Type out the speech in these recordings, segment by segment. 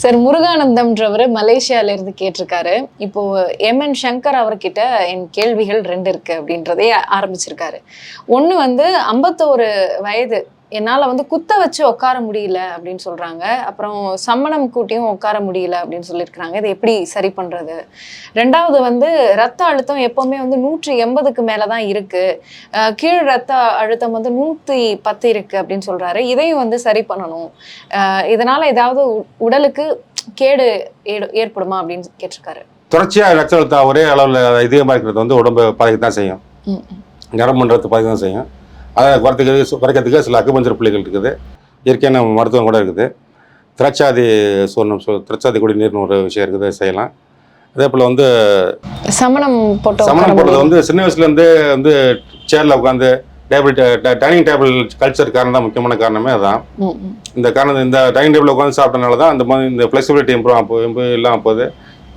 Sir முருகானந்தம்ன்றவர் மலேசியால இருந்து கேட்டிருக்காரு. இப்போ எம் என் சங்கர் அவர்கிட்ட என் கேள்விகள் ரெண்டு இருக்கு அப்படின்றதே ஆரம்பிச்சிருக்காரு. ஒன்று வந்து ஐம்பத்தோரு வயது என்னால வந்து குத்த வச்சு உட்கார முடியல அப்படின்னு சொல்றாங்க. அப்புறம் சம்மணம் கூட்டியும் உட்கார முடியல அப்படின்னு சொல்லியிருக்கிறாங்க. இதை எப்படி சரி பண்றது? ரெண்டாவது வந்து ரத்த அழுத்தம் எப்பவுமே வந்து நூற்றி எண்பதுக்கு மேலதான் இருக்கு. அஹ் கீழ் ரத்த அழுத்தம் வந்து நூத்தி பத்து இருக்கு அப்படின்னு சொல்றாரு. இதையும் வந்து சரி பண்ணணும். இதனால ஏதாவது உடலுக்கு கேடு ஏற்படுமா அப்படின்னு கேட்டிருக்காரு. தொடர்ச்சியாக ரத்த அழுத்தம் ஒரே அளவில் அதிகமாக இருக்கிறது வந்து உடம்பு பாதிக்க தான் செய்யும். நரம்புன்றது பாதிக்க தான் செய்யும். அதை குறைத்துக்கு குறைக்கிறதுக்கு சில அக்குபஞ்சர் புள்ளிகள் இருக்குது. இயற்கையான மருத்துவம் கூட இருக்குது. திரச்சாதி சொன்ன சொ திரச்சாதி குடிநீர்னு ஒரு விஷயம் இருக்குது செய்யலாம். அதே போல் வந்து சமணம் போட்டு சமணம் முடியும். வந்து சின்ன வயசுலேருந்து வந்து சேரில் உட்காந்து டேபிள் டைனிங் டேபிள் கல்ச்சர் காரணம் தான் முக்கியமான காரணமே அதான். இந்த காரணம் இந்த டைனிங் டேபிள் உட்காந்து சாப்பிட்டனால தான் அந்த மாதிரி இந்த ஃப்ளெக்சிபிலிட்டி இம்ப்ரூவ் ஆகும் இம்ப்ரூவ் இல்லாமல் போகுது.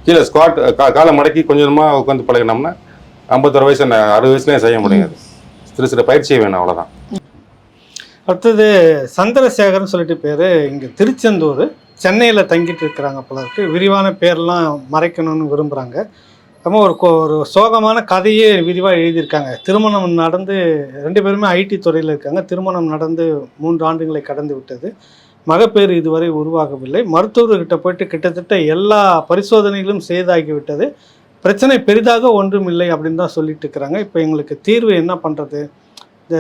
கீழே ஸ்குவாட் காலை மடக்கி கொஞ்சம் கொஞ்சமாக உட்காந்து பழகினோம்னா ஐம்பத்தொரு வயசு அறுபது வயசுலேயும் செய்ய முடியாது. சிறு சிறு பயிற்சி வேணும் அவ்வளோதான் அடுத்தது சந்திரசேகர்னு சொல்லிட்டு பேர் இங்கே திருச்செந்தூர் சென்னையில் தங்கிட்டு இருக்கிறாங்க போல விரிவான பேர்லாம் மறைக்கணும்னு விரும்புகிறாங்க ரொம்ப ஒரு ஒரு சோகமான கதையே விரிவாக எழுதியிருக்காங்க. திருமணம் நடந்து ரெண்டு பேருமே ஐடி துறையில் இருக்காங்க. திருமணம் நடந்து மூன்று ஆண்டுகளை கடந்து விட்டது. மகப்பேறு இதுவரை உருவாகவில்லை. மருத்துவர்கிட்ட போயிட்டு கிட்டத்தட்ட எல்லா பரிசோதனைகளும் செய்தாகிவிட்டது பிரச்சனை பெரிதாக ஒன்றும் இல்லை அப்படின்னு தான் சொல்லிட்டு இருக்கிறாங்க. இப்போ எங்களுக்கு தீர்வு என்ன பண்ணுறது இந்த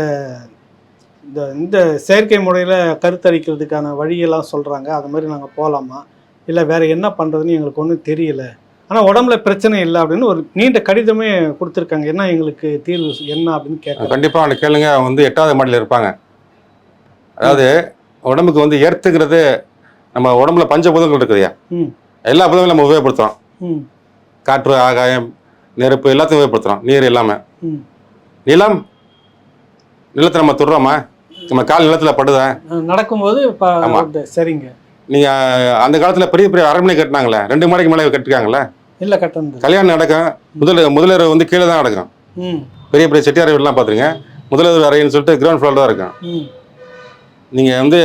இந்த இந்த செயற்கை முறையில் கருத்தரிக்கிறதுக்கான வழியெல்லாம் சொல்கிறாங்க அது மாதிரி நாங்கள் போகலாமா இல்லை வேறு என்ன பண்ணுறதுன்னு எங்களுக்கு ஒன்றும் தெரியல. ஆனால் உடம்புல பிரச்சனை இல்லை அப்படின்னு ஒரு நீண்ட கடிதமே கொடுத்துருக்காங்க. என்ன எங்களுக்கு தீர்வு என்ன அப்படின்னு கேட்குறாங்க கண்டிப்பாக அவனை கேளுங்க. அவன் வந்து எட்டாவது மாடியில் இருப்பாங்க. அதாவது உடம்புக்கு வந்து எர்த்துக்கிறது நம்ம உடம்புல பஞ்சபூதங்கள் இருக்குதுயா ம். எல்லா பூதங்களும் நம்ம உபயோகப்படுத்துகிறோம் ம். காற்று ஆகாயம் நெருப்பு எல்லாத்தையும் உபயோகப்படுத்துகிறோம் நீர் எல்லாமே நிலம் நிலத்தை நம்ம தொடுறோமா? நம்ம கால் நிலத்தில் படுதா? நடக்கும்போது இப்போ ஆமா. சரிங்க. நீங்கள் அந்த காலத்தில் பெரிய பெரிய அரண்மனை கட்டினாங்களே ரெண்டு மாடிக்கு மேலே கட்டிருக்காங்களே? இல்லை கட்டணம் கல்யாணம் நடக்கும். முதல் முதலர் வந்து கீழே தான் நடக்கும். பெரிய பெரிய செட்டியார் வீடுலாம் பார்த்துருங்க முதலர் அறைன்னு சொல்லிட்டு கிரவுண்ட் ஃப்ளோர் தான் இருக்கும். நீங்கள் வந்து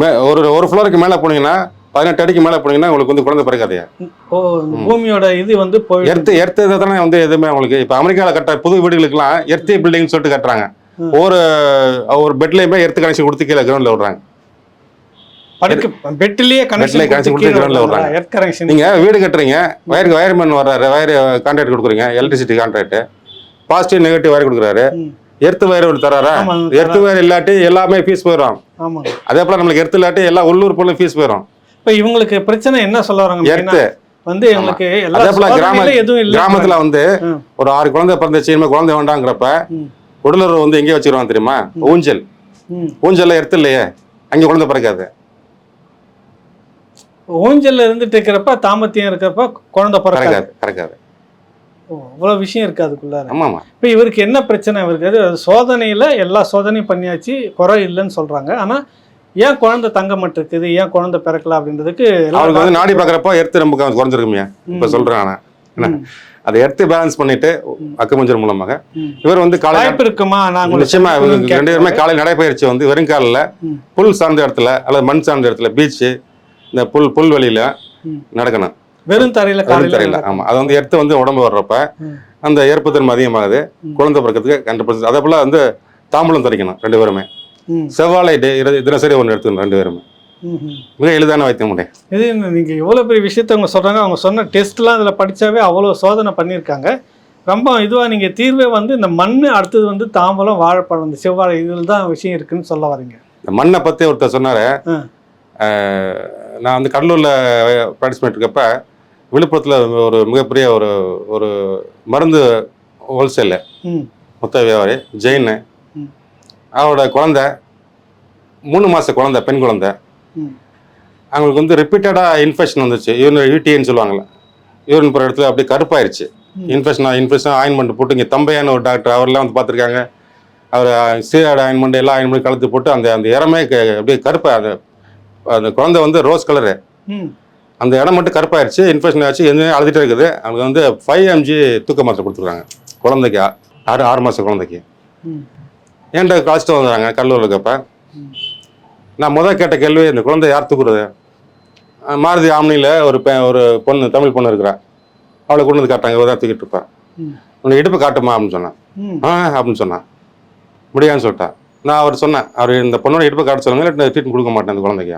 மே ஒரு ஒரு ஃப்ளோருக்கு மேலே போனீங்கன்னா பதினெட்டு அடிக்கு மேலே போனீங்கன்னா உங்களுக்கு வந்து குழந்தை பிறக்காதையா ஓ பூமியோட இது வந்து எர்த்து எர்த்து இதை தானே வந்து எதுவுமே உங்களுக்கு இப்போ அமெரிக்காவில் கட்ட புது வீடுகளுக்கெல்லாம் எர்த்தி பில்டிங்னு சொல்லிட்டு கட்டுறாங்க. ம். ஒரு ஒரு பெட்லேயுமே எர்த்து கனெக்ஷன் கொடுத்து கீழே கிரவுண்டில் விடுறாங்க. பெட்லயே connection கொடுத்து ground ல விடுறாங்க. கனெக்ஷன் நீங்கள் வீடு கட்டுறீங்க வயருக்கு வயர்மேன் வர்றாரு வயர் கான்ட்ராக்ட் கொடுக்குறீங்க electricity contract positive negative wire கொடுக்குறாரு. எர்த்து வயர் ஒரு தராரா? எர்த்து வயர் இல்லாட்டி எல்லாமே ஃபீஸ் போயிடும் அதே போல் நம்மளுக்கு எர்த்து இல்லாட்டி எல்லா உள்ளூர் பொருளும் ஃபீஸ் போயிடும் இப்போ இவங்களுக்கு பிரச்சனை என்ன சொல்ல வராங்க வந்து எங்களுக்கு எதுவும் இல்லை கிராமத்துல வந்து. ஒரு ஆறு குழந்தை பிறந்துச்சு இனிமே குழந்தை வேண்டாங்கிறப்ப. உடலுறவு வந்து எங்கே வச்சிருவாங்க தெரியுமா? ஊஞ்சல். ஊஞ்சல்ல எடுத்து இல்லையே. அங்கே குழந்தை பிறக்காது. ஊஞ்சல்ல இருந்துட்டு இருக்கிறப்ப தாமத்தியம் இருக்கிறப்ப குழந்தை பிறக்காது. பிறக்காது இவ்வளவு விஷயம் இருக்கு அதுக்குள்ளார. ஆமாமா. இப்போ இவருக்கு என்ன பிரச்சனை இவருக்கு? அது சோதனையில எல்லா சோதனையும் பண்ணியாச்சு குறை இல்லைன்னு சொல்றாங்க. ஆனா ஏன் குழந்தை தங்க மாட்டிருக்குது ஏன் குழந்தை பிறக்கல அப்படின்றதுக்கு அவருக்கு வந்து நாடி பார்க்குறப்ப எடுத்து ரொம்ப குறைஞ்சிருக்குமியா இப்போ ம். சொல்றேன் நான் என்ன? அதை எடுத்து பேலன்ஸ் பண்ணிட்டு அக்குமஞ்சர் மூலமாக. இவர் வந்து காலை இருக்குமா நிச்சயமா ரெண்டு பேருமே. காலை நடைபயிற்சி வந்து வெறும் காலில். புல் சார்ந்த இடத்துல அல்லது மண் சார்ந்த இடத்துல பீச்சு இந்த புல் புல்வெளியில ம். நடக்கணும் வெறும் தரையில வெறும் தரையில. ஆமா அது வந்து எடுத்து வந்து உடம்பு வர்றப்ப. அந்த ஏற்புத்தன்மை அதிகமாகுது. குழந்தை பிறக்கிறதுக்கு பர்சன்ட் அதே போல வந்து தாம்பூலம் தரிக்கணும் ரெண்டு பேருமே. செவ்வாழை தினசரி ஒன்று எடுத்துக்கணும் ரெண்டு பேருமே. மிக எளிதான வைத்தியம் முறை இது என்ன, நீங்க எவ்வளவு பெரிய விஷயத்த அவங்க சொல்றாங்க அவங்க சொன்ன டெஸ்ட்லாம் இதுல படிச்சாவே அவ்வளவு சோதனை பண்ணியிருக்காங்க ரொம்ப இதுவா நீங்க தீர்வே வந்து இந்த மண் அடுத்தது வந்து தாம்பலம் வாழைப்பழம் இந்த செவ்வாழை இதில் தான் விஷயம் இருக்குன்னு சொல்ல வரீங்க இந்த மண்ணை பற்றி ஒருத்தர் சொன்னார். நான் வந்து கடலூரில் பார்ட்டிசிபேட் இருக்கப்ப விழுப்புரத்தில் ஒரு மிகப்பெரிய ஒரு ஒரு மருந்து ஹோல்சேலு மொத்த வியாபாரி ஜெயின் ம். அவரோட குழந்தை மூணு மாத குழந்தை பெண் குழந்தை. அவங்களுக்கு வந்து ரிப்பீட்டடாக இன்ஃபெக்ஷன் வந்துச்சு. யூரின் யூடின்னு சொல்லுவாங்கள்ல யூரின் போகிற இடத்துல அப்படியே கருப்பாயிருச்சு. இன்ஃபெக்ஷன் இன்ஃபெக்ஷன் ஆயின்மெண்ட் போட்டு இங்கே தம்பையான ஒரு டாக்டர் அவர்லாம் வந்து பார்த்துருக்காங்க. அவர் சீராட ஆயின்மெண்ட் எல்லா ஆயின்மெண்ட் கலந்து போட்டு அந்த அந்த இடமே அப்படியே கருப்பாக அந்த அந்த குழந்தை வந்து ரோஸ் கலரு அந்த இடம் மட்டும் கருப்பாயிருச்சு. இன்ஃபெக்ஷன் ஆச்சு எதுவுமே அழுதுகிட்டே இருக்குது. அவங்களுக்கு வந்து ஃபைவ் எம்ஜி தூக்க மாத்திரை கொடுத்துருக்காங்க. குழந்தைக்கு ஆறு ஆறு மாத குழந்தைக்கு. ஏன்டா கழிச்சிட்டு வந்தாங்க கல்லூரில் இருக்கப்ப. நான் முதல் கேட்ட கேள்வி இந்த குழந்தை யார் தூக்குறது? மாருதி ஆம்னியில் ஒரு பெ ஒரு பொண்ணு தமிழ் பொண்ணு இருக்கிறா. அவளை கொண்டு வந்து காட்டாங்க தான் தூக்கிட்டு இருப்பா. ம். உன்னை இடுப்பு காட்டுமா அப்படின்னு சொன்னான். ஆ அப்படின்னு சொன்னான் முடியாதுன்னு சொல்லிட்டா. நான் அவர் சொன்னேன் அவர் இந்த பொண்ணோட இடுப்பு காட்ட சொல்லுங்க இல்லை ட்ரீட்மெண்ட் கொடுக்க மாட்டேன் அந்த குழந்தைக்கு.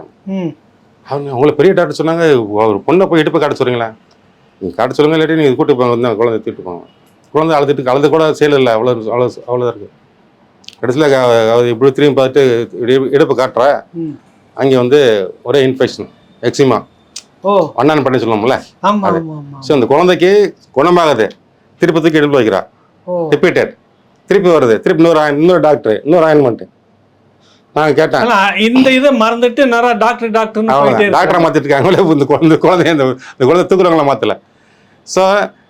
அவங்க அவங்கள பெரிய டாக்டர் சொன்னாங்க ஒரு பொண்ணை போய் இடுப்பு காட்ட சொல்றீங்களா? நீங்கள் காட்ட சொல்லுங்க இல்லாட்டி நீங்கள் கூட்டு போங்க வந்து குழந்தை தூக்கிட்டு போங்க குழந்தை அழுதுட்டு அழுது கூட செயல் இல்லை அவ்வளோ அவ்வளோ அவ்வளோதான் இருக்குது கடைசியில் அவர் இப்படி திரும்பி பார்த்துட்டு இடு- இடுப்பு காட்டுறா. அங்கே வந்து ஒரே இன்ஃபெக்ஷன் எக்ஸிமா ஓ. அண்ணன் பண்ணி ஆமா ஸோ அந்த குழந்தைக்கு குணமாகுது. திருப்பி தூக்கி இடுப்பு வைக்கிறா ரிப்பீட்டட் திருப்பி வருது. திருப்பி இன்னொரு இன்னொரு டாக்டர் இன்னொரு ஆயின்மெண்ட் நான் கேட்டேன். இந்த இதை மறந்துட்டு நிறைய டாக்டர் டாக்டரை இருக்காங்க. மாற்றிட்டு இருக்காங்களே இந்த குழந்தை குழந்தைய இந்த இந்த குழந்தை தூக்குறவங்கள மாற்றல ஸோ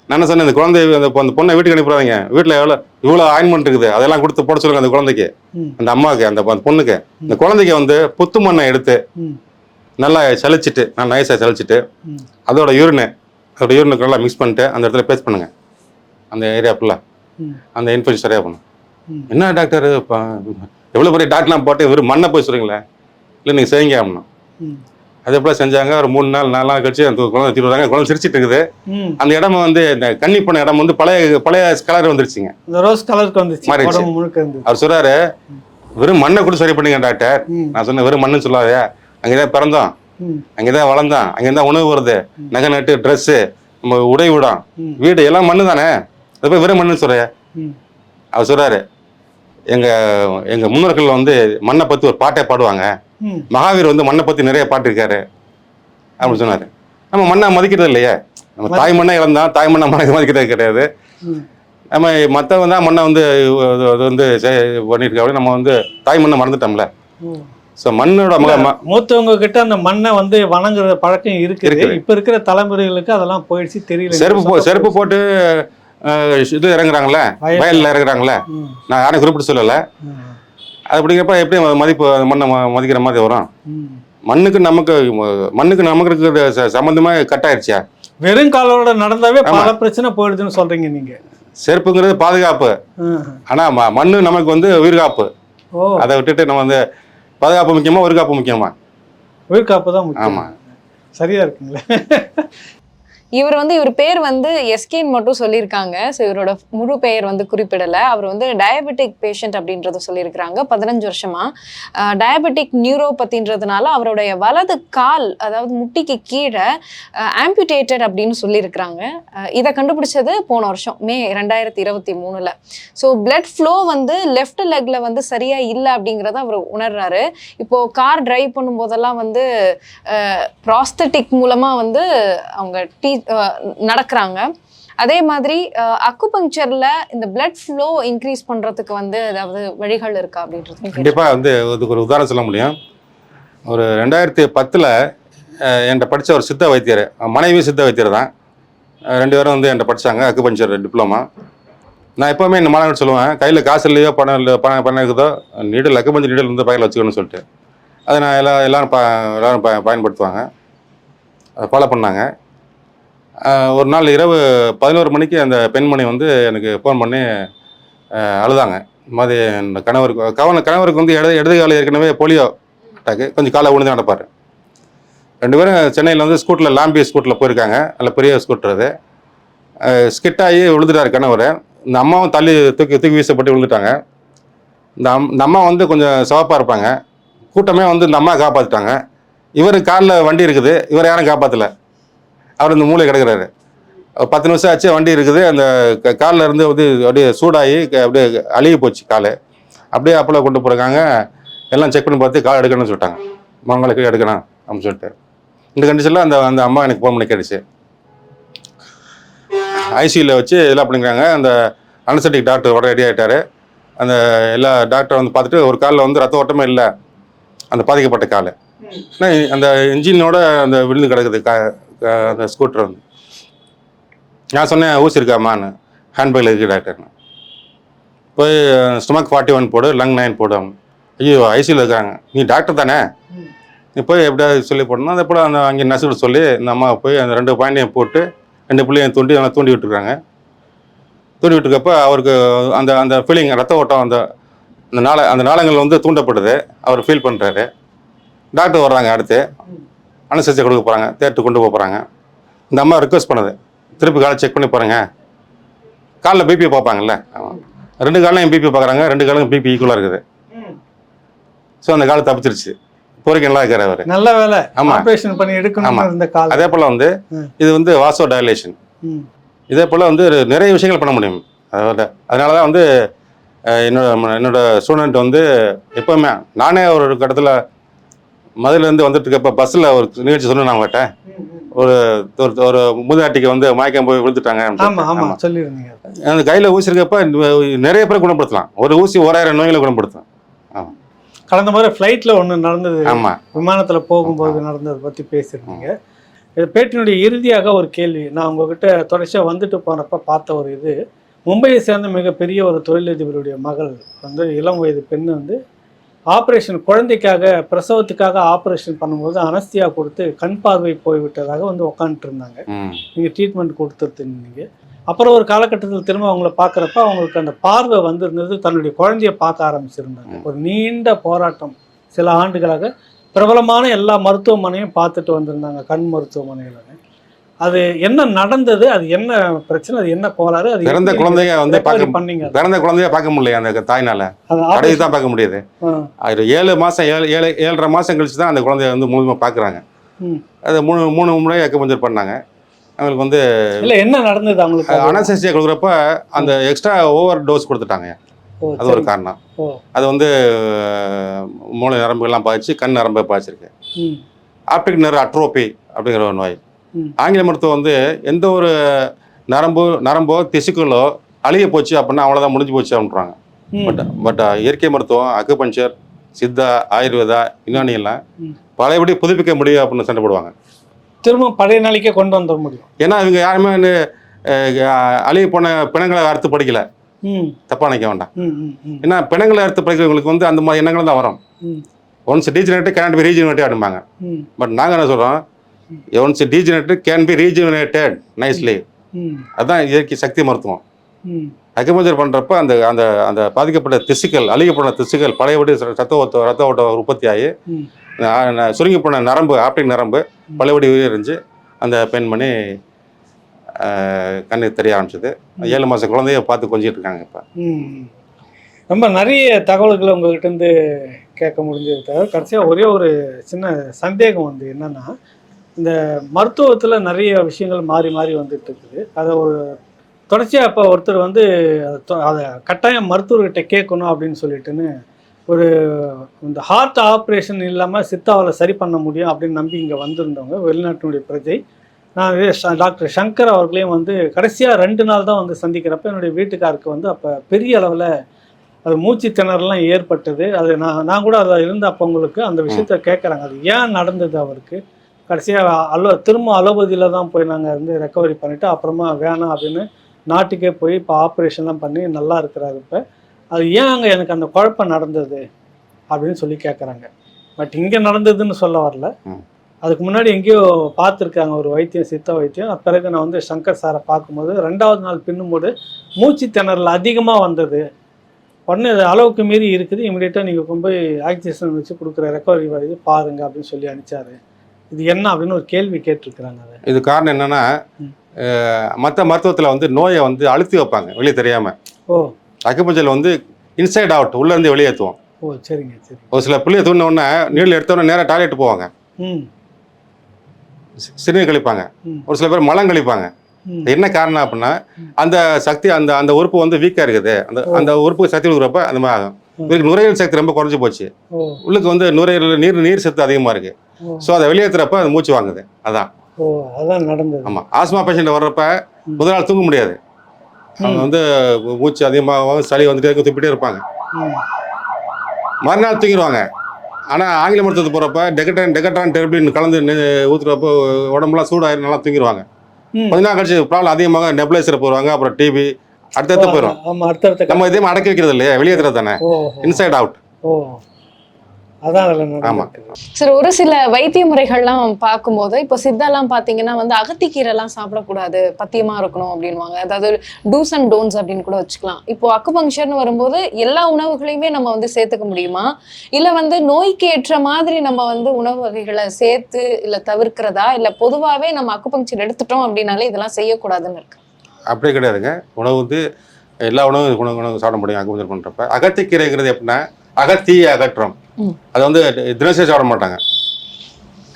நான் என்ன சொன்னேன் இந்த குழந்தை அந்த அந்த பொண்ணை வீட்டுக்கு அனுப்புறாங்க வீட்டில் எவ்வளோ இவ்வளோ ஆயின்மெண்ட் இருக்குது. அதெல்லாம் கொடுத்து போட சொல்லுங்க அந்த குழந்தைக்கு. அந்த அம்மாவுக்கு அந்த பொண்ணுக்கு. இந்த குழந்தைக்கு வந்து புத்து மண்ணை எடுத்து நல்லா சலிச்சிட்டு நல்லா நைஸாக சலிச்சிட்டு அதோட யூரினை அதோட யூரினுக்கு நல்லா மிக்ஸ் பண்ணிட்டு அந்த இடத்துல பேஸ்ட் பண்ணுங்க. அந்த ஏரியா ஃபுல்லாக அந்த இன்ஃபெக்ஷன் சரியாக பண்ணும். என்ன டாக்டர் எவ்வளோ பெரிய டாக்டர்லாம் போட்டு வெறும் மண்ணை போய் சொல்கிறீங்களே இல்லை நீங்கள் செய்யுங்க அப்படின்னா. அதே போல் செஞ்சாங்க? ஒரு மூணு நாள் நாலு நாள் கழிச்சு அந்த குழந்தை தீர்வு வராங்க குழந்தை சிரிச்சிட்டு இருக்குது. அந்த இடம் வந்து இந்த கன்னி பண்ண இடம் வந்து பழைய பழைய கலர் வந்துருச்சுங்க. ரோஸ் கலருக்கு இருந்தது அவர் சொல்றாரு வெறும் மண்ணை கூட சரி பண்ணுங்க டாக்டர். நான் சொன்னேன் வெறும் மண்ணுன்னு சொல்லாதே. அங்கேதான் பிறந்தோம். அங்கேதான் வளர்ந்தோம். அங்கேதான் உணவு வருது. நகை நட்டு ட்ரெஸ்ஸு நம்ம உடை விடம். வீடு எல்லாம் மண்ணு தானே? அது போய் வெறும் மண்ணுன்னு சொல்ற. அவர் சொல்றாரு எங்க எங்க முன்னோர்கள் வந்து மண்ணை பத்தி ஒரு பாட்டே பாடுவாங்க. மகாவீர் வந்து மண்ணை பத்தி நிறைய பாட்டு இருக்காரு அப்படின்னு சொன்னாரு. நம்ம மண்ணை மதிக்கிறது இல்லையே. நம்ம தாய் மண்ணை இழந்தோம் தாய் மண்ணை மண்ணை மதிக்கிறது கிடையாது. நம்ம மற்றவங்க தான் மண்ணை வந்து அது வந்து இருக்காங்க நம்ம வந்து தாய் மண்ணை மறந்துட்டோம்ல. ஸோ மண்ணோட மூத்தவங்க கிட்ட அந்த மண்ணை வந்து வணங்குற பழக்கம் இருக்குது. இருக்குது. இப்ப இருக்கிற தலைமுறைகளுக்கு அதெல்லாம் போயிடுச்சு தெரியல. செருப்பு போ செருப்பு போட்டு இது இறங்குறாங்களே வயல்ல. இறங்குறாங்களே நான் யாரும் குறிப்பிட்டு சொல்லலை. அப்படிங்கிறப்ப எப்படி மதிப்பு மண்ணை மதிக்கிற மாதிரி வரும். மண்ணுக்கு நமக்கு மண்ணுக்கு நமக்கு இருக்கிற ச- சம்பந்தமா கட் ஆயிடுச்சா வெறும் காலோட நடந்தாவே பல பிரச்சனை போயிடுதுன்னு சொல்றீங்க நீங்க. செருப்புங்கிறது பாதுகாப்பு. ஆனா மண்ணு நமக்கு வந்து உயிர்காப்பு. அதை விட்டுட்டு நம்ம வந்து பாதுகாப்பு முக்கியமா உயிர்காப்பு முக்கியமா? உயிர்காப்பு தான் ஆமா. சரியா இருக்குங்களே. இவர் வந்து இவர் பேர் வந்து எஸ்கேன் மட்டும் சொல்லியிருக்காங்க. ஸோ இவரோட முழு பெயர் வந்து குறிப்பிடலை. அவர் வந்து டயபெட்டிக் பேஷண்ட் அப்படின்றத சொல்லியிருக்கிறாங்க. பதினஞ்சு வருஷமா. டயபெட்டிக் நியூரோபத்தின்றதுனால அவருடைய வலது கால் அதாவது முட்டிக்கு கீழே ஆம்பியூட்டேட்டட் அப்படின்னு சொல்லியிருக்கிறாங்க. இதை கண்டுபிடிச்சது போன வருஷம் மே ரெண்டாயிரத்தி இருபத்தி மூணில். ஸோ பிளட் ஃப்ளோ வந்து லெஃப்ட் லெக்கில் வந்து சரியாக இல்லை அப்படிங்கிறத அவர் உணர்றாரு. இப்போது கார் டிரைவ் பண்ணும்போதெல்லாம் வந்து ப்ராஸ்தட்டிக் மூலமாக வந்து அவங்க டீ நடக்கிறாங்க. அதே மாதிரி அக்குபங்க்சர்ல இந்த பிளட் ஃப்ளோ இன்க்ரீஸ் பண்றதுக்கு வந்து ஏதாவது வழிகள் இருக்கா அப்படின்றது கண்டிப்பாக வந்து அதுக்கு ஒரு உதாரணம் சொல்ல முடியும். ஒரு ரெண்டாயிரத்தி பத்தில் என்கிட்ட படித்த ஒரு சித்த வைத்தியர் மனைவி சித்த வைத்தியர் தான். ரெண்டு பேரும் வந்து என்கிட்ட படித்தாங்க அக்குபஞ்சர் டிப்ளமா. நான் எப்போவுமே இந்த மாணவர்கள் சொல்லுவேன் கையில் காசு இல்லையோ பணம் இல்லை பணம் பணம் இருக்குதோ நீடல் அக்குபஞ்சர் நீடல் வந்து பையில் வச்சுக்கணும்னு சொல்லிட்டு. அதை நான் எல்லா எல்லாரும் ப எல்லாரும் ப பயன்படுத்துவாங்க. அதை ஃபாலோ பண்ணாங்க. ஒரு நாள் இரவு பதினோரு மணிக்கு அந்த பெண்மணி வந்து எனக்கு ஃபோன் பண்ணி அழுதாங்க. இந்த மாதிரி இந்த கணவருக்கு கவன கணவருக்கு வந்து இடது இடது காலம் ஏற்கனவே போலியோ அட்டாக்கு கொஞ்சம் காலை விழுந்து நடப்பார். ரெண்டு பேரும் சென்னையில் வந்து ஸ்கூட்டில் லாம்பி ஸ்கூட்டில் போயிருக்காங்க. நல்ல பெரிய ஸ்கூட்டர் அது. ஸ்கிட்டாகி விழுந்துட்டார் கணவர். இந்த அம்மாவும் தள்ளி தூக்கி தூக்கி வீசப்பட்டு விழுந்துட்டாங்க இந்த அம் இந்த அம்மா வந்து கொஞ்சம் சிவப்பாக இருப்பாங்க. கூட்டமே வந்து இந்த அம்மா காப்பாற்றிட்டாங்க இவர் காலில் வண்டி இருக்குது. இவர் யாரும் காப்பாற்றல அவர் இந்த மூளை கிடக்குறாரு. பத்து நிமிஷம் ஆச்சு வண்டி இருக்குது. அந்த க- கால்ல இருந்து வந்து அப்படியே சூடாகி அப்படியே அழுகி போச்சு கால். அப்படியே அப்பள கொண்டு போயிருக்காங்க எல்லாம் செக் பண்ணி பார்த்து கால் எடுக்கணும்னு சொல்லிட்டாங்க. மங்களுக்கு எடுக்கணும் அப்படின்னு சொல்லிட்டு. இந்த கண்டிஷனில் அந்த அந்த அம்மா எனக்கு ஃபோன் பண்ணி கேட்டுச்சு. ஐசியூவில் வச்சு இதெல்லாம் அப்படிங்கிறாங்க அந்த அனஸ்தட்டிக் டாக்டர் உடனே ரெடி ஆகிட்டாரு அந்த எல்லா டாக்டர் வந்து பார்த்துட்டு ஒரு காலில் வந்து ரத்த ஓட்டமே இல்லை. அந்த பாதிக்கப்பட்ட கால். அந்த இன்ஜினோட அந்த விழுந்து கிடக்குது கா- அந்த ஸ்கூட்டர் வந்து. நான் சொன்னேன் ஊசி இருக்காமான்னு ஹேண்ட்பேக்கில் இருக்கு டாக்டர்னு போய் ஸ்டொமக் ஃபார்ட்டி ஒன் போடு லங் நைன் போடு அவங்க ஐயோ ஐசியூவில் இருக்காங்க. நீ டாக்டர் தானே? நீ போய் எப்படியாவது சொல்லி போடணும்? அதே போல் அந்த அங்கே நர்ஸுகிட்ட சொல்லி இந்த அம்மா போய் அந்த ரெண்டு பாயிண்டையும் போட்டு ரெண்டு பிள்ளையும் தூண்டி நல்லா தூண்டி விட்டுருக்காங்க. தூண்டி விட்டுருக்கப்ப அவருக்கு அந்த அந்த ஃபீலிங் ரத்த ஓட்டம் அந்த அந்த நாள அந்த நாளங்கள் வந்து தூண்டப்படுது. அவர் ஃபீல் பண்ணுறாரு டாக்டர் வர்றாங்க அடுத்து. அனுசரிச்சு கொடுக்க போகிறாங்க தேட்டர் கொண்டு போக போகிறாங்க இந்த அம்மா ரிக்வஸ்ட் பண்ணுது. திருப்பி காலை செக் பண்ணி பாருங்க. காலில் பிபி பார்ப்பாங்கல்ல? ஆமாம் ரெண்டு காலையும் பிபி பார்க்குறாங்க ரெண்டு காலம் பிபி ஈக்குவலாக இருக்குது. ஸோ அந்த காலை தப்பிச்சிருச்சு. இப்போ வரைக்கும் நல்லா இருக்கிற அவர். நல்ல வேலை. ஆமா. ஆபரேஷன் பண்ணி ஆமா. எடுக்கணும்னு இருந்த காலம் அதே போல் வந்து. இது வந்து வாசோ டைலேஷன் ம். இதே போல் வந்து நிறைய விஷயங்கள் பண்ண முடியும். அதாவது அதனால தான் வந்து என்னோட என்னோட ஸ்டூடெண்ட் வந்து எப்போவுமே நானே ஒரு இடத்துல மதுலேருந்து வந்துட்டு இருக்கப்ப பஸ்ஸில் ஒரு நிகழ்ச்சி சொன்னேன் அவங்ககிட்ட ஒரு ஒரு ஒரு மூதாட்டிக்கு வந்து மயக்கம் போய் விழுந்துட்டாங்க அந்த கையில் ஊசி இருக்கப்ப நிறைய பேர் குணப்படுத்தலாம். ஒரு ஊசி ஓராயிரம் நோய்களை குணப்படுத்தும் ஆமாம் கடந்த முறை ஃப்ளைட்ல ஒண்ணு நடந்தது. ஆமாம் விமானத்துல போகும்போது நடந்ததை பத்தி பேசியிருந்தீங்க. இது பேட்டினுடைய இறுதியாக ஒரு கேள்வி. நான் உங்ககிட்ட தொடர்ச்சியா வந்துட்டு போனப்ப பார்த்த ஒரு இது. மும்பையை சேர்ந்த மிகப்பெரிய ஒரு தொழிலதிபருடைய மகள் வந்து இளம் வயது பெண் வந்து ஆப்ரேஷன் குழந்தைக்காக பிரசவத்துக்காக ஆப்ரேஷன் பண்ணும்போது அனஸ்தியா கொடுத்து கண் பார்வை போய்விட்டதாக வந்து உட்காந்துட்டு இருந்தாங்க. நீங்கள் ட்ரீட்மெண்ட் கொடுத்துருந்தீங்க அப்புறம் ஒரு காலகட்டத்தில் திரும்ப அவங்கள பார்க்குறப்ப அவங்களுக்கு அந்த பார்வை வந்திருந்தது. தன்னுடைய குழந்தைய பார்க்க ஆரம்பிச்சிருந்தாங்க. ஒரு நீண்ட போராட்டம். சில ஆண்டுகளாக பிரபலமான எல்லா மருத்துவமனையும் பார்த்துட்டு வந்திருந்தாங்க கண் மருத்துவமனையில். அது என்ன நடந்தது அது என்ன பிரச்சனை அது என்ன கோளாறு அது பிறந்த குழந்தைய வந்து பார்க்க பண்ணீங்க? பிறந்த குழந்தைய பார்க்க முடியல அந்த தாய்னால? operation- தான் பார்க்க முடியுது. அது ஏழு மாதம் ஏழு ஏழு ஏழரை மாதம் கழிச்சு தான் அந்த குழந்தைய வந்து முழுமையாக பார்க்குறாங்க. அது மூணு மூணு முறை அக்குபஞ்சர் பண்ணாங்க. அவங்களுக்கு வந்து இல்ல என்ன நடந்தது அவங்களுக்கு? அனசேசியா கொடுக்குறப்ப அந்த எக்ஸ்ட்ரா ஓவர் டோஸ் கொடுத்துட்டாங்க. அது ஒரு. காரணம். அது வந்து மூளை நரம்புகள்லாம் பாதிச்சு கண் நரம்பை பாதிச்சிருக்கு. ஆப்டிக் நர்வ் அட்ரோபி அப்படிங்கிற ஒரு நோய். ஆங்கில மருத்துவம் வந்து எந்த ஒரு நரம்பு நரம்போ திசுக்களோ அழிய போச்சு அப்படின்னா அவ்வளோதான் முடிஞ்சு போச்சு அப்படின்றாங்க. பட் பட் இயற்கை மருத்துவம் அக்குபஞ்சர் சித்தா ஆயுர்வேதா யுனானி எல்லாம். பழையபடி புதுப்பிக்க முடியும் அப்படின்னு சண்டை போடுவாங்க. திரும்ப பழைய நாளைக்கே கொண்டு வந்துட முடியும். ஏன்னா இவங்க யாருமே அழிய போன பிணங்களை அறுத்து படிக்கல. தப்பா நினைக்க வேண்டாம். ஏன்னா பிணங்களை அறுத்து படிக்கிறவங்களுக்கு வந்து அந்த மாதிரி எண்ணங்கள் தான் வரும். Once degenerate can be regenerative அப்படிம்பாங்க. ம், பட் நாங்கள் என்ன சொல்கிறோம் once degenerated can be regenerated nicely அதுதான் இயற்கை சக்தி மருத்துவம். ம், பண்ணுறப்ப அந்த அந்த அந்த பாதிக்கப்பட்ட திசுக்கள் அழிக்கப்பட்ட திசுக்கள் பழையபடி ரத்த ஓட்ட ரத்த ஓட்ட உற்பத்தி ஆகி சுருங்கி போன நரம்பு ஆப்டிக் நரம்பு பழையபடி உயிரிஞ்சு அந்த பெண்மணி கண்ணு தெரிய ஆரம்பிச்சது. ஏழு மாதம் குழந்தைய பார்த்து கொஞ்சிட்டு இருக்காங்க இப்போ. ரொம்ப நிறைய தகவல்களை உங்கள்கிட்ட இருந்து கேட்க முடிஞ்சது தவிர கடைசியாக ஒரே ஒரு சின்ன சந்தேகம் வந்து என்னன்னா இந்த மருத்துவத்தில் நிறைய விஷயங்கள் மாறி மாறி வந்துட்டு இருக்குது. அதை ஒரு தொடர்ச்சியாக இப்போ ஒருத்தர் வந்து அதை கட்டாயம் மருத்துவர்கிட்ட கேட்கணும் அப்படின்னு சொல்லிட்டுன்னு ஒரு இந்த ஹார்ட் ஆப்ரேஷன் இல்லாமல் சித்தாவில் சரி பண்ண முடியும் அப்படின்னு நம்பி இங்கே வந்திருந்தவங்க வெளிநாட்டினுடைய பிரஜை. நான் டாக்டர் சங்கர் அவர்களையும் வந்து கடைசியாக ரெண்டு நாள் தான் வந்து சந்திக்கிறப்ப என்னுடைய வீட்டுக்காருக்கு வந்து அப்போ பெரிய அளவில் அது மூச்சு திணறலாம் ஏற்பட்டது. அது நான் நான் கூட அதில் இருந்த அப்போ உங்களுக்கு அந்த விஷயத்த கேட்குறாங்க அது ஏன் நடந்தது அவருக்கு? கடைசியாக அலோ திரும்ப அலோபதியில் தான் போய் நாங்கள் வந்து ரெக்கவரி பண்ணிவிட்டு அப்புறமா வேணாம் அப்படின்னு நாட்டுக்கே போய் இப்போ ஆப்ரேஷன்லாம் பண்ணி நல்லா இருக்கிறாரு இப்போ. அது ஏன் அங்கே எனக்கு அந்த குழப்பம் நடந்தது அப்படின்னு சொல்லி கேட்குறாங்க பட் இங்கே நடந்ததுன்னு சொல்ல வரல. அதுக்கு முன்னாடி எங்கேயோ பார்த்துருக்காங்க ஒரு வைத்தியம் சித்த வைத்தியம். பிறகு நான் வந்து சங்கர் சாரை பார்க்கும்போது ரெண்டாவது நாள் பின்னும்போது மூச்சு திணறல் அதிகமாக வந்தது. உடனே அது அளவுக்கு மீறி இருக்குது. இமீடியட்டாக நீங்கள் கொண்டு போய் ஆக்சிஜன் வச்சு கொடுக்குற ரெக்கவரி வருது பாருங்க அப்படின்னு சொல்லி அனுப்பிச்சாரு. இது என்ன அப்படின்னு ஒரு கேள்வி கேட்டிருக்கிறாங்க இது காரணம் என்னன்னா. மற்ற மருத்துவத்தில் வந்து நோயை வந்து அழுத்தி வைப்பாங்க வெளியே தெரியாமல் ஓ. அக்குபஞ்சரில் வந்து இன்சைட் அவுட் உள்ளேருந்து வெளியேற்றுவோம் ஓ சரிங்க சரி. ஒரு சில பிள்ளைய தூண்டின உடனே நீரில் எடுத்தோடனே நேராக டாய்லெட் போவாங்க. சிறுநீர் கழிப்பாங்க. ஒரு சில பேர் மலம் கழிப்பாங்க. என்ன காரணம் அப்படின்னா. அந்த சக்தி அந்த அந்த உறுப்பு வந்து வீக்காக இருக்குது. அந்த. அந்த உறுப்புக்கு சக்தி கொடுக்குறப்ப அந்த மாதிரி ஆகும். இதுக்கு நுரையீரல் சக்தி ரொம்ப குறைஞ்சி போச்சு. உள்ளுக்கு வந்து நுரையீரல் நீர் நீர் சத்து அதிகமாக இருக்கு. ஸோ அதை வெளியேற்றுறப்ப அது மூச்சு வாங்குது. அதான். ஓ அதான் நடந்தது. ஆமாம் ஆஸ்மா பேஷண்ட் வர்றப்ப. முதல் நாள் தூங்க முடியாது. அவங்க வந்து மூச்சு அதிகமாக சளி வந்துட்டே இருக்கும் துப்பிட்டே இருப்பாங்க. மறுநாள் தூங்கிடுவாங்க. ஆனால் ஆங்கில மருத்துவத்துக்கு போகிறப்ப டெகட்ரான் டெகட்ரான் டெர்பின் கலந்து ஊத்துறப்போ உடம்புலாம் சூடாயிரும் நல்லா தூங்கிடுவாங்க. கொஞ்ச நாள் கழிச்சு ப்ராப்ளம் அதிகமாக நெப்ளைசர் போடுவாங்க அப்புறம் டிபி அடுத்தடுத்து போயிடும் நம்ம இதே அடக்கி வைக்கிறது இல்லையா வெளியேற்றுறது தானே. இன்சைட் அவுட் ஓ. அதான் அதில் சார் ஒரு சில வைத்திய முறைகள்லாம் பார்க்கும்போது இப்போ சித்தாலாம் பார்த்தீங்கன்னா வந்து அகத்திக்கீரைலாம் சாப்பிடக்கூடாது பத்தியமா இருக்கணும் அப்படின்வாங்க அதாவது டூஸ் அண்ட் டோன்ஸ் அப்படின்னு கூட வச்சுக்கலாம். இப்போ அக்குபங்க்சர்னு வரும்போது எல்லா உணவுகளையுமே நம்ம வந்து சேர்த்துக்க முடியுமா? இல்லை வந்து நோய்க்கு ஏற்ற மாதிரி நம்ம வந்து உணவு வகைகளை சேர்த்து இல்லை தவிர்க்கிறதா? இல்லை பொதுவாகவே நம்ம அக்குபங்க்சர் எடுத்துட்டோம் அப்படின்னாலே இதெல்லாம் செய்யக்கூடாதுன்னு இருக்கு. அப்படியே கிடையாதுங்க. உணவு வந்து எல்லா உணவும் உணவு உணவு சாப்பிட முடியும் அக்குபஞ்சர் பண்ணுறப்ப அகத்திக்கீரைங்கிறது எப்படின்னா அகத்தீயை அகற்றம். அதை வந்து தினசரி சாப்பிட மாட்டாங்க.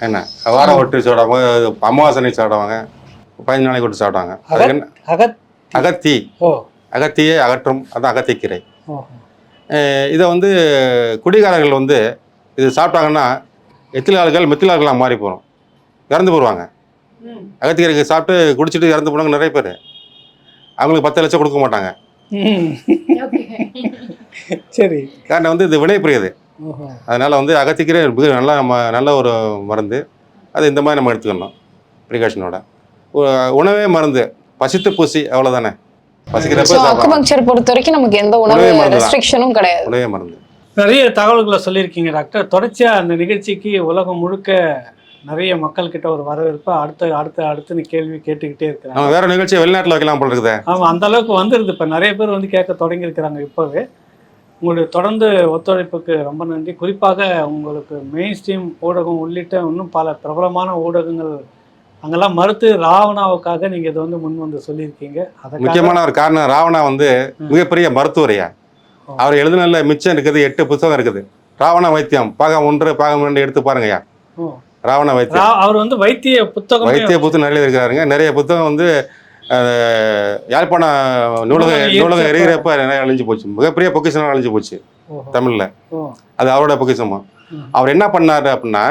என்ன? வாரம் ஒட்டு சாப்பிடுவாங்க அமாவாசை அன்னைக்கு சாப்பிடுவாங்க பதினஞ்சு நாளைக்கு விட்டு சாப்பிடுவாங்க. அதுக்கு என்ன? அகத் அகத்தி. ஓ. அகத்தியை அகற்றும் அதான் அகத்திக்கீரை. இதை வந்து குடிகாரர்கள் வந்து இது சாப்பிட்டாங்கன்னா எத்திலாள்கள் மெத்திலாள்களாக மாறி போகிறோம் இறந்து போடுவாங்க அகத்திக்கீரைக்கு சாப்பிட்டு குடிச்சிட்டு இறந்து போனவங்க நிறைய பேர். அவங்களுக்கு பத்து லட்சம் கொடுக்க மாட்டாங்க. ம். சரி. காரணம் வந்து இது வினைப்புரியது ஓஹோ அதனால் வந்து அகத்திக்கீரை மிக நல்ல ம- நல்ல ஒரு மருந்து. அது இந்த மாதிரி நம்ம எடுத்துக்கணும் ப்ரிகாஷனோட உணவே மருந்து. பசித்து பூசி அவ்வளோதானே பசிக்கிறப்ப அக்குபங்க்சர் பொறுத்த வரைக்கும் நமக்கு எந்த உணவு. ரெஸ்ட்ரிக்ஷனும் கிடையாது. உணவே மருந்து. நிறைய தகவல்களை சொல்லியிருக்கீங்க டாக்டர். தொடர்ச்சியா அந்த நிகழ்ச்சிக்கு உலகம் முழுக்க நிறைய மக்கள் கிட்ட ஒரு வரவேற்பு அடுத்த அடுத்த அடுத்து கேள்வி கேட்டுக்கிட்டே இருக்கிறாங்க. நம்ம வேற நிகழ்ச்சியை வெளிநாட்டில் வைக்கலாம் போல இருக்குதே. ஆமா அந்த அளவுக்கு வந்துருது. இப்ப நிறைய பேர் வந்து கேட்க தொடங்கி இருக்கிறாங்க இப்பவே. உங்களுடைய தொடர்ந்து ஒத்துழைப்புக்கு ரொம்ப நன்றி. குறிப்பாக உங்களுக்கு மெயின் ஸ்ட்ரீம் ஊடகம் உள்ளிட்ட இன்னும் பல பிரபலமான ஊடகங்கள் அங்கெல்லாம் மறுத்து ராவணாவுக்காக நீங்க இதை வந்து முன் வந்து சொல்லியிருக்கீங்க. அதுக்காக முக்கியமான ஒரு காரணம் ராவணா வந்து மிகப்பெரிய மருத்துவரையா. அவர் எழுதுனதுல மிச்சம் இருக்குது எட்டு புத்தகம் இருக்குது. ராவண வைத்தியம் பாகம் ஒன்று பாகம் ரெண்டு எடுத்து பாருங்கய்யா. ராவண வைத்தியம். அவர் வந்து வைத்திய புத்தகம் வைத்திய புத்தகம் நிறைய இருக்கிறாருங்க நிறைய புத்தகம் வந்து அஹ், யாழ்ப்பாண நூலக நூலகம் எரிகிறப்ப நிறைய அழிஞ்சு போச்சு. மிகப்பெரிய பொக்கிஷம் அழிஞ்சு போச்சு தமிழ்ல. அது அவரோட பொக்கிஷமா. அவர் என்ன பண்ணாரு அப்படின்னா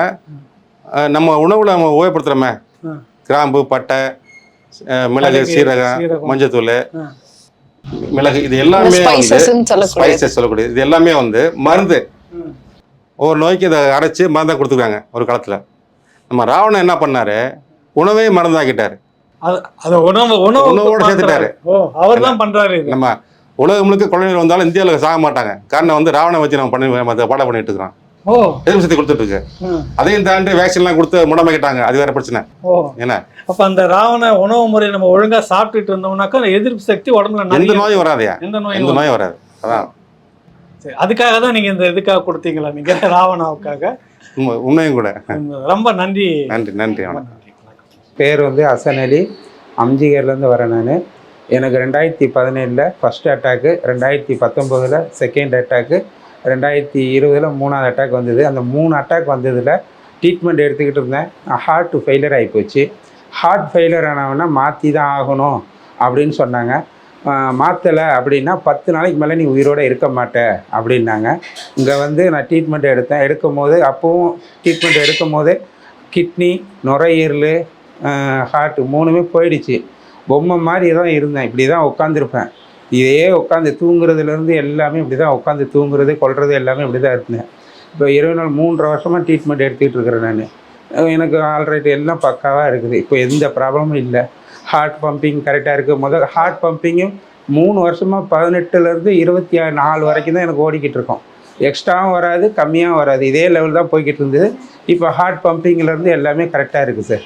நம்ம உணவுல நம்ம உபயோகப்படுத்துறோமே. ம். கிராம்பு பட்டை மிளகு சீரகம். மஞ்சத்தூள். மிளகு இது எல்லாமே வந்து சொல்லக்கூடிய ஸ்பைசஸ் சொல்லக்கூடியது இது எல்லாமே வந்து மருந்து. ஒவ்வொரு நோய்க்கு இதை அரைச்சி மருந்தாக கொடுத்துருக்காங்க ஒரு காலத்தில். நம்ம ராவணன் என்ன பண்ணாரு? உணவே மருந்தாக்கிட்டாரு. அது உணவு உணவு உணவோட சேர்த்துட்டாரு. ஓ அவர் தான் பண்றாரு நம்ம உலகம் முழுக்க குழந்தைகள் வந்தாலும் இந்தியாவில் சாக மாட்டாங்க. காரணம் வந்து ராவணை வச்சு நம்ம பண்ணி பாடம் பண்ணிட்டு இருக்கிறோம் எதிர்ப்பு சக்தி கொடுத்துட்டு இருக்கு. அதையும் தாண்டி வேக்சின்லாம் கொடுத்து முடமாக்கிட்டாங்க. அது வேற பிரச்சனை. என்ன அப்ப அந்த ராவண உணவு முறை நம்ம ஒழுங்கா சாப்பிட்டுட்டு இருந்தோம்னாக்கா எதிர்ப்பு சக்தி உடம்புல எந்த நோயும் வராதையா எந்த நோயும் எந்த வராது. நோயும் வராது. அதான். சரி, அதுக்காக தான் நீங்க இந்த இதுக்காக கொடுத்தீங்களா? நீங்க ராவணாவுக்காக. உண்மை- உண்மையும் கூட. ரொம்ப நன்றி. நன்றி நன்றி வணக்கம். பேர் வந்து ஹசன் அலி. அம்ஜிகர்லேருந்து வரேன் நான். எனக்கு ரெண்டாயிரத்தி பதினேழில் ஃபஸ்ட் அட்டாக்கு ரெண்டாயிரத்தி பத்தொம்போதில் செகண்ட் அட்டாக்கு ரெண்டாயிரத்தி இருபதில் மூணாவது அட்டாக் வந்தது. அந்த மூணு அட்டாக் வந்ததில் ட்ரீட்மெண்ட் எடுத்துக்கிட்டு இருந்தேன். ஹார்ட் ஃபெயிலியர் ஆகிப்போச்சு ஹார்ட் ஃபெயிலியர் ஆனவொன்னா மாற்றி தான் ஆகணும் அப்படின்னு சொன்னாங்க. மாற்றலை அப்படின்னா பத்து நாளைக்கு மேலே நீ உயிரோட இருக்க மாட்ட அப்படின்னாங்க. இங்கே வந்து நான் ட்ரீட்மெண்ட் எடுத்தேன். எடுக்கும் போது அப்போவும் ட்ரீட்மெண்ட் எடுக்கும் போது கிட்னி நுரையீரல் ஹார்ட்டு மூணுமே போயிடுச்சு. பொம்மை மாதிரி தான் இருந்தேன். இப்படி தான் உட்காந்துருப்பேன் இதே உட்காந்து தூங்குறதுலேருந்து எல்லாமே இப்படி தான் உட்காந்து தூங்குறது கொள்வது எல்லாமே இப்படி தான் இருந்தேன். இப்போ இருபது நாள் மூன்றரை வருஷமாக ட்ரீட்மெண்ட் எடுத்துக்கிட்டு இருக்கிறேன் நான். எனக்கு ஆல்ரெடி எல்லாம் பக்காவாக இருக்குது. இப்போ எந்த ப்ராப்ளமும் இல்லை. ஹார்ட் பம்பிங் கரெக்டாக இருக்குது முதல் ஹார்ட் பம்பிங்கும் மூணு வருஷமாக பதினெட்டுலேருந்து இருபத்தி ஆறு நாலு வரைக்கும் தான் எனக்கு ஓடிக்கிட்டு இருக்கோம். எக்ஸ்ட்ராவும் வராது கம்மியாகவும் வராது. இதே லெவல் தான் போய்கிட்டு இருந்தது. இப்போ ஹார்ட் பம்பிங்கிலேருந்து எல்லாமே கரெக்டாக இருக்குது சார்